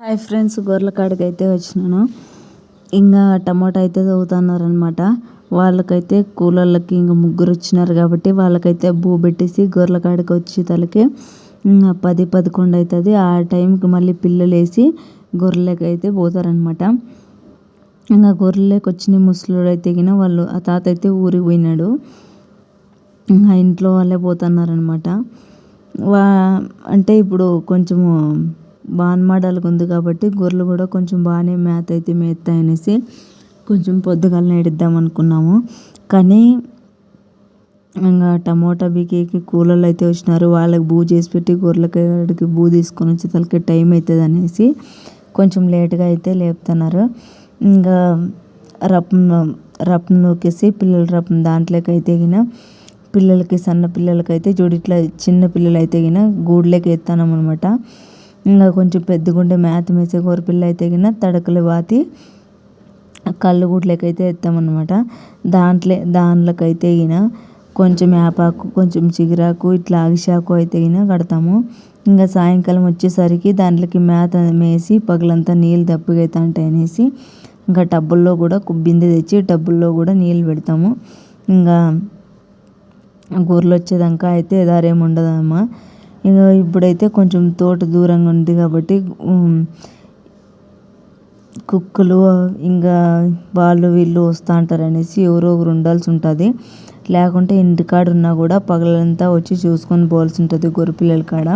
Hi friends గొర్రెల కాడికి అయితే వచ్చినాను. ఇంకా టమాటా అయితే అనమాట వాళ్ళకైతే కూలర్లకి ఇంకా ముగ్గురు వచ్చినారు కాబట్టి వాళ్ళకైతే బూ పెట్టేసి గొర్రెల కాడికి వచ్చి తలకి పది పదకొండు అవుతుంది. ఆ టైంకి మళ్ళీ పిల్లలు వేసి గొర్రెలకి అయితే పోతారనమాట ఇంకా గొర్రెలకి వచ్చిన ముసలోడు అయితే వాళ్ళు ఆ తాత అయితే ఊరికి పోయినాడు. ఇంకా ఇంట్లో వాళ్ళే పోతున్నారనమాట వా అంటే ఇప్పుడు కొంచెము బాన్మాడలుగా ఉంది కాబట్టి గొర్రెలు కూడా కొంచెం బాగానే మేత అయితే మేస్తాయి అనేసి కొంచెం పొద్దుగాల ఇద్దాం అనుకున్నాము. కానీ ఇంకా టమోటా బీకేకి కూలర్లు అయితే వచ్చినారు. వాళ్ళకి బూ చేసి పెట్టి గొర్రెలకి బూ తీసుకొని వచ్చి తలకి టైం అవుతుంది అనేసి కొంచెం లేట్గా అయితే లేపుతున్నారు. ఇంకా రప్పు రప్పు నూకేసి పిల్లల రప్పు దాంట్లోకి అయితే గిన పిల్లలకి సన్న పిల్లలకైతే చూడు ఇట్లా చిన్న పిల్లలు అయితే గిన గూడ్లోకి ఎత్తానం అనమాట ఇంకా కొంచెం పెద్దగుండే మేత మేసే గొర్రెపిల్ల అయితే కింద తడకలు పాతి కళ్ళు గుడ్లకైతే ఎత్తామన్నమాట. దాంట్లో దాంట్లోకైతే గిన కొంచెం వేపాకు కొంచెం చిగురాకు ఇట్లా అగిశాకు అయితే గిన కడతాము. ఇంకా సాయంకాలం వచ్చేసరికి దాంట్లోకి మేత మేసి పగలంతా నీళ్ళు దప్పిగా ఉంటాయి అనేసి ఇంకా టబ్బుల్లో కూడా బిందె తెచ్చి టబ్బుల్లో కూడా నీళ్ళు పెడతాము. ఇంకా గొర్రెలు వచ్చేదాకా అయితే దారేముండదమ్మా ఇంకా ఇప్పుడైతే కొంచెం తోట దూరంగా ఉంది కాబట్టి కుక్కలు ఇంకా వాళ్ళు వీళ్ళు వస్తూ ఉంటారు అనేసి ఎవరో ఒకరు ఉండాల్సి ఉంటుంది. లేకుంటే ఇంటికాడ ఉన్నా కూడా పగలంతా వచ్చి చూసుకొని పోవాల్సి ఉంటుంది గొర్రెపిల్లల కాడ.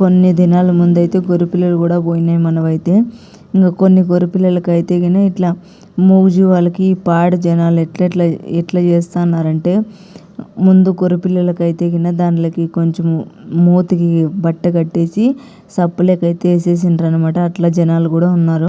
కొన్ని దినాల ముందైతే గొర్రెపిల్లలు కూడా పోయినాయి మనవైతే. ఇంకా కొన్ని గొర్రెపిల్లలకి అయితే కానీ ఇట్లా మూజు వాళ్ళకి పాడ జనాలు ఎట్లా ఎట్లా ఎట్లా చేస్తున్నారంటే ముందు పిల్లలకైతే గిన దాంట్లోకి కొంచెం మూతికి బట్ట కట్టేసి సప్పులకైతే వేసేసిండ్రు అనమాట అట్లా జనాలు కూడా ఉన్నారు.